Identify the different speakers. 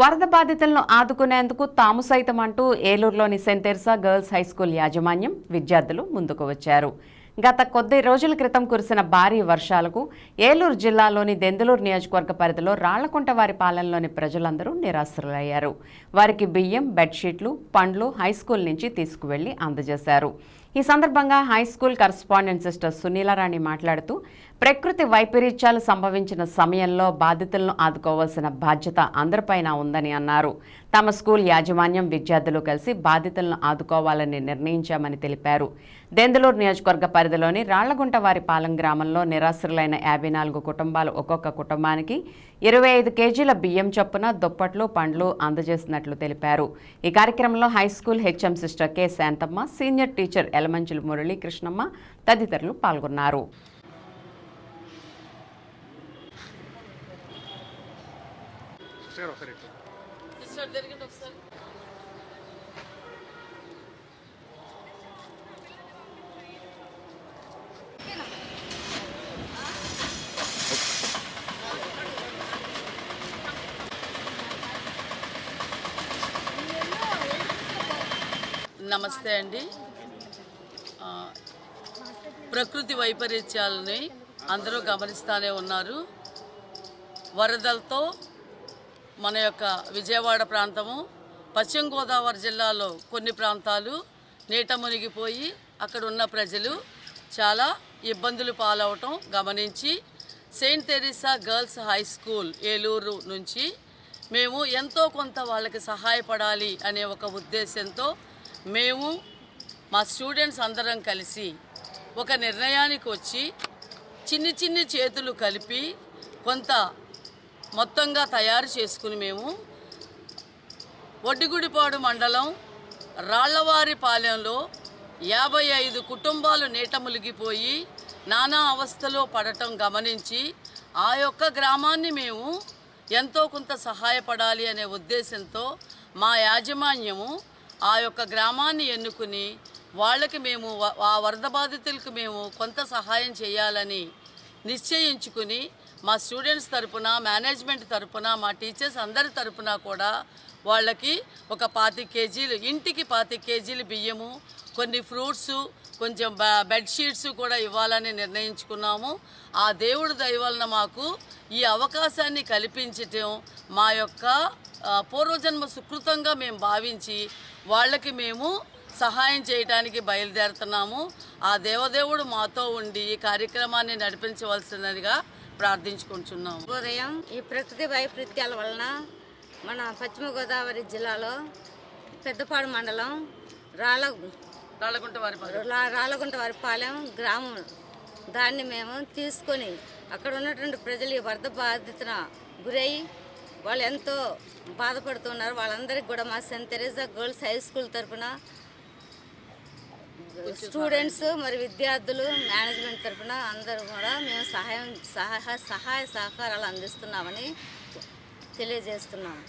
Speaker 1: వరద బాధితులను ఆదుకునేందుకు తాము సైతం అంటూ ఏలూరులోని సెయింట్ గర్ల్స్ హై స్కూల్ యాజమాన్యం విద్యార్థులు ముందుకు వచ్చారు. గత కొద్ది రోజుల క్రితం కురిసిన భారీ వర్షాలకు ఏలూరు జిల్లాలోని దెందులూరు నియోజకవర్గ పరిధిలో రాళ్ళకుంట వారి పాలనలోని ప్రజలందరూ నిరాశ్రులయ్యారు. వారికి బియ్యం బెడ్షీట్లు పండ్లు హై స్కూల్ నుంచి తీసుకువెళ్ళి అందజేశారు. ఈ సందర్భంగా high school correspondent sister Sunilarani మాట్లాడుతూ ప్రకృతి వైపరీత్యాలు సంభవించిన సమయంలో బాధితులను ఆదుకోవాల్సిన బాధ్యత అందరిపైన ఉందని అన్నారు. తమ స్కూల్ యాజమాన్యం విద్యార్థులు కలిసి బాధితులను ఆదుకోవాలని నిర్ణయించామని తెలిపారు. దెందులూరు నియోజకవర్గ పరిధిలోని రాళ్ళగుంట వారి పాలెం గ్రామంలో నిరాశ్రులైన యాభై నాలుగు కుటుంబాలు ఒక్కొక్క కుటుంబానికి ఇరవై ఐదు కేజీల బియ్యం చొప్పున దుప్పట్లు పండ్లు అందజేసినట్లు తెలిపారు. ఈ కార్యక్రమంలో high school HM sister K Santhamma senior teacher Elamanchulu Murali Krishnamma తదితరులు పాల్గొన్నారు.
Speaker 2: నమస్తే అండి. ప్రకృతి వైపరీత్యాలని అందరూ గమనిస్తూనే ఉన్నారు. వరదలతో మన యొక్క విజయవాడ ప్రాంతము పశ్చిమ గోదావరి జిల్లాలో కొన్ని ప్రాంతాలు నీట మునిగిపోయి అక్కడ ఉన్న ప్రజలు చాలా ఇబ్బందులు పాలవటం గమనించి saint Teresa girls high school Eluru నుంచి మేము ఎంతో కొంత వాళ్ళకి సహాయపడాలి అనే ఒక ఉద్దేశంతో మేము మా స్టూడెంట్స్ అందరం కలిసి ఒక నిర్ణయానికి వచ్చి చిన్ని చిన్ని చేతులు కలిపి కొంత మొత్తంగా తయారు చేసుకుని మేము ఒడ్డిగుడిపాడు మండలం రాళ్ళవారిపాలెంలో యాభై ఐదు కుటుంబాలు నీట ములిగిపోయి నానా అవస్థలో పడటం గమనించి ఆ యొక్క గ్రామాన్ని మేము ఎంతో కొంత సహాయపడాలి అనే ఉద్దేశంతో మా యాజమాన్యము ఆ యొక్క గ్రామాన్ని ఎన్నుకుని వాళ్ళకి మేము ఆ వరద బాధితులకు మేము కొంత సహాయం చేయాలని నిశ్చయించుకుని మా స్టూడెంట్స్ తరపున మేనేజ్మెంట్ తరపున మా టీచర్స్ అందరి తరపున కూడా వాళ్ళకి ఒక పాతి కేజీలు ఇంటికి పాతి కేజీలు బియ్యము కొన్ని ఫ్రూట్స్ కొంచెం బెడ్షీట్స్ కూడా ఇవ్వాలని నిర్ణయించుకున్నాము. ఆ దేవుడు దయవలన మాకు ఈ అవకాశాన్ని కల్పించటం మా యొక్క పూర్వజన్మ సుకృతంగా మేము భావించి వాళ్ళకి మేము సహాయం చేయడానికి బయలుదేరుతున్నాము. ఆ దేవదేవుడు మాతో ఉండి ఈ కార్యక్రమాన్ని నడిపించవలసినదిగా ప్రార్థించుకుంటున్నాము.
Speaker 3: ఉదయం ఈ ప్రకృతి వైపరీత్యాల వలన మన పశ్చిమ గోదావరి జిల్లాలో పెద్దపాడు మండలం రాళ్ళ రాళ్ళగుంట వారిపాలెం గ్రామం. దాన్ని మేము తీసుకొని అక్కడ ఉన్నటువంటి ప్రజలు ఈ వరద బాధితున గురై వాళ్ళు ఎంతో బాధపడుతున్నారు. వాళ్ళందరికీ కూడా మా saint Teresa girls high school తరఫున స్టూడెంట్స్ మరి విద్యార్థులు మేనేజ్మెంట్ తరఫున అందరూ కూడా మేము సహాయం సహాయ సహాయ సహకారాలు అందిస్తున్నామని తెలియజేస్తున్నాము.